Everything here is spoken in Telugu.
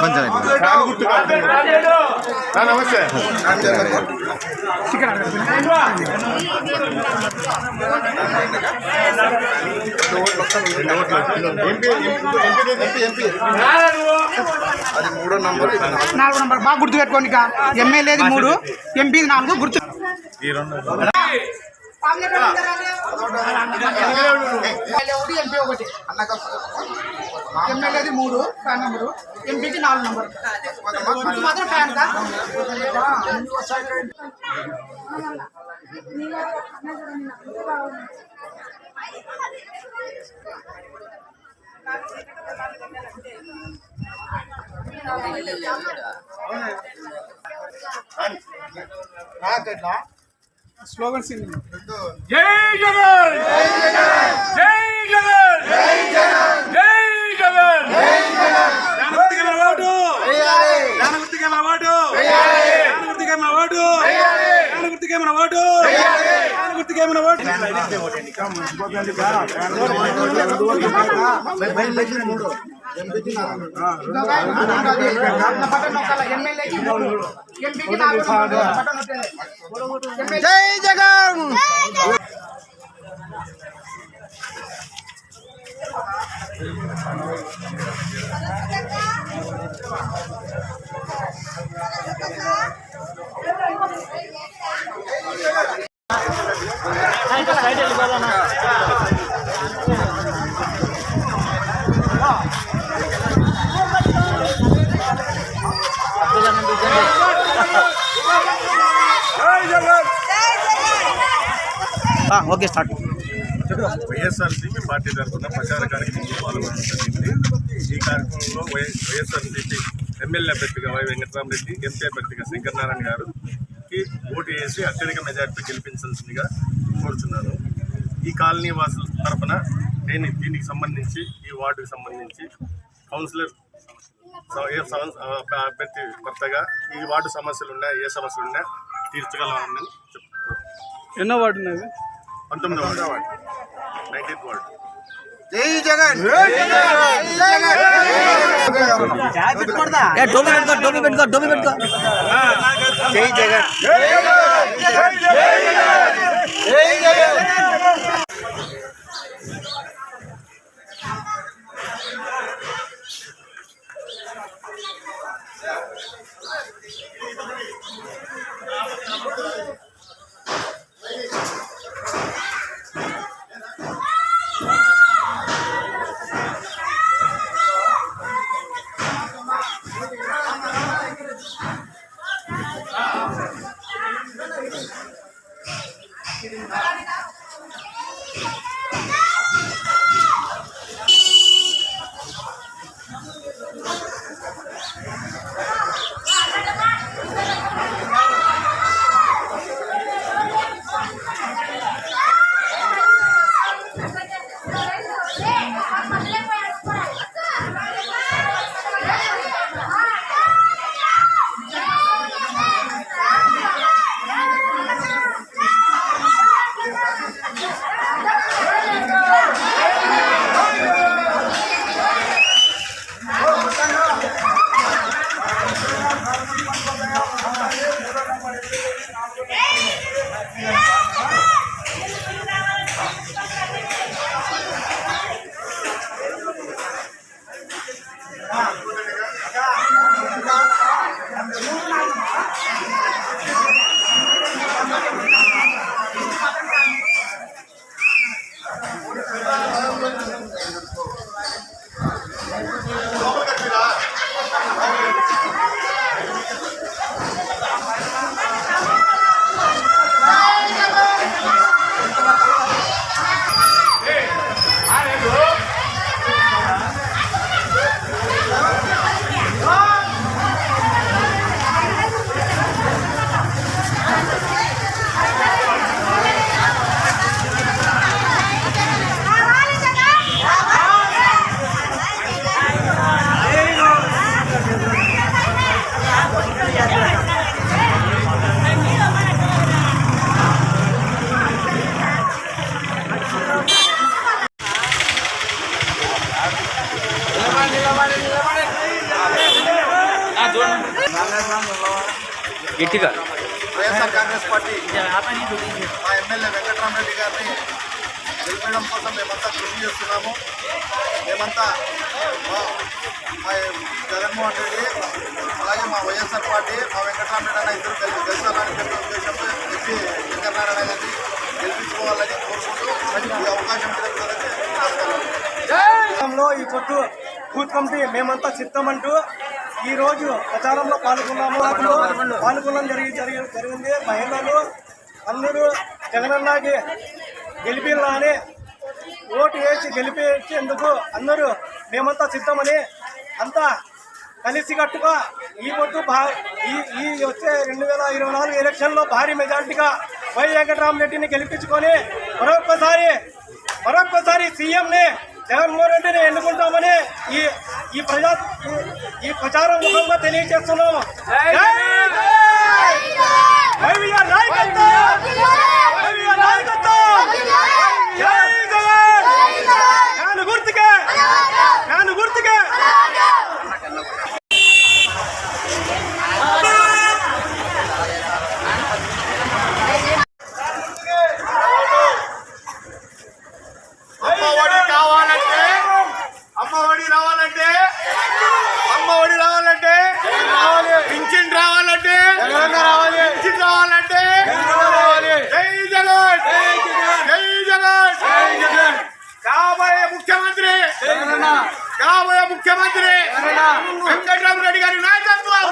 కొంచెం నమస్తే చికెన్ అది మూడో నంబర్ నాలుగు నంబర్. బాగా గుర్తు పెట్టుకోండి ఇక ఎమ్మెల్యేది మూడు ఎంపీది నాలుగు గుర్తు ఒకటి ఎంపీ ఒకటి ఎమ్మెల్యేది మూడు ఫ్యాన్ నెంబరు. ఎంపీకి నాలుగు నంబర్. మాత్రం ఫ్యాన్ కా? స్లోగన్స్ జై జగన్ జై జగన్ జై జగన్ జై జగన్ జ్ఞానగుర్తికి మన ఓటు జ్ఞానగుర్తికి మన ఓటు జ్ఞానగుర్తికి మన ఓటు జ్ఞానగుర్తికి మన ఓటు జ్ఞానగుర్తికి మన ఓటు ఎమ్మెల్యేకి మూడు ఎంపీకి నాలుగు బటన్ నొక్కండి. ఎమ్మెల్యే జై జగన్ జై Jagan Ah, okay start YSRCP party తరఫున ప్రచార కార్యక్రమంలో పాల్గొనడం జరిగింది. ఈ కార్యక్రమంలో వై వైఎస్ఆర్సీపీ ఎమ్మెల్యే అభ్యర్థిగా వై వెంకటరామరెడ్డి ఎంపీ అభ్యర్థిగా శంకరనారాయణ గారు కి ఓటు వేసి అత్యధిక మెజార్టీ గెలిపించాల్సిందిగా కోరుచున్నాను. ఈ కాలనీ వాసుల తరఫున నేను దీనికి సంబంధించి ఈ వార్డుకి సంబంధించి కౌన్సిలర్ స- ఏ అభ్యర్థి భర్తగా ఈ వార్డు సమస్యలు ఉన్నా ఏ సమస్యలు ఉన్నా తీర్చగలమని చెప్తున్నాను ఎన్నో వాడు ఉన్నది పంతొమ్మిది వార్డు నైన్టీన్త్ వార్డు జై జగన్ టోపీ పెట్టుకో టోపీ పెట్టుకో టోపీ పెట్టుకో జై జగన్ Yeah. గట్టిగా. వైఎస్ఆర్ కాంగ్రెస్ పార్టీ మా ఎమ్మెల్యే వెంకటరామరెడ్డి గారిని గెలిపడం కోసం మేమంతా కృషి చేస్తున్నాము. మేమంతా మా జగన్మోహన్ రెడ్డి అలాగే మా వైఎస్ఆర్ పార్టీ మా వెంకటరామరెడ్డి అన్న ఇద్దరు కలిసి గెలిచాలని చెప్పే ఉద్దేశంతో ఎస్పీ వెంకటనారాయణ గారిని గెలిపించుకోవాలని కోరుకుంటూ ఈ అవకాశం ఈ పొద్దు బూత్ కమిటీ మేమంతా సిద్ధమంటూ ఈ రోజు ప్రచారంలో పాల్గొన్నాము. పాల్గొనడం జరిగి జరిగి జరిగింది. మహిళలు అందరూ జగనన్నకి గెలిపిల్లాని ఓటు వేసి గెలిపించేందుకు అందరూ మేమంతా సిద్ధమని అంతా కలిసికట్టుగా ఈ పొద్దు భా ఈ ఈ వచ్చే రెండు వేల ఇరవై నాలుగు ఎలక్షన్లో భారీ మెజార్టీగా వై వెంకటరామరెడ్డిని గెలిపించుకొని మరొకసారి మరొకసారి సీఎంని జగన్మోహన్ రెడ్డిని ఎన్నుకుంటామని ఈ ఈ ప్రజా ఈ- ప్రచారం ముఖంగా తెలియజేస్తున్నాము ముఖ్యమంత్రి వెంకటరామరెడ్డి గారి నాయకత్వం.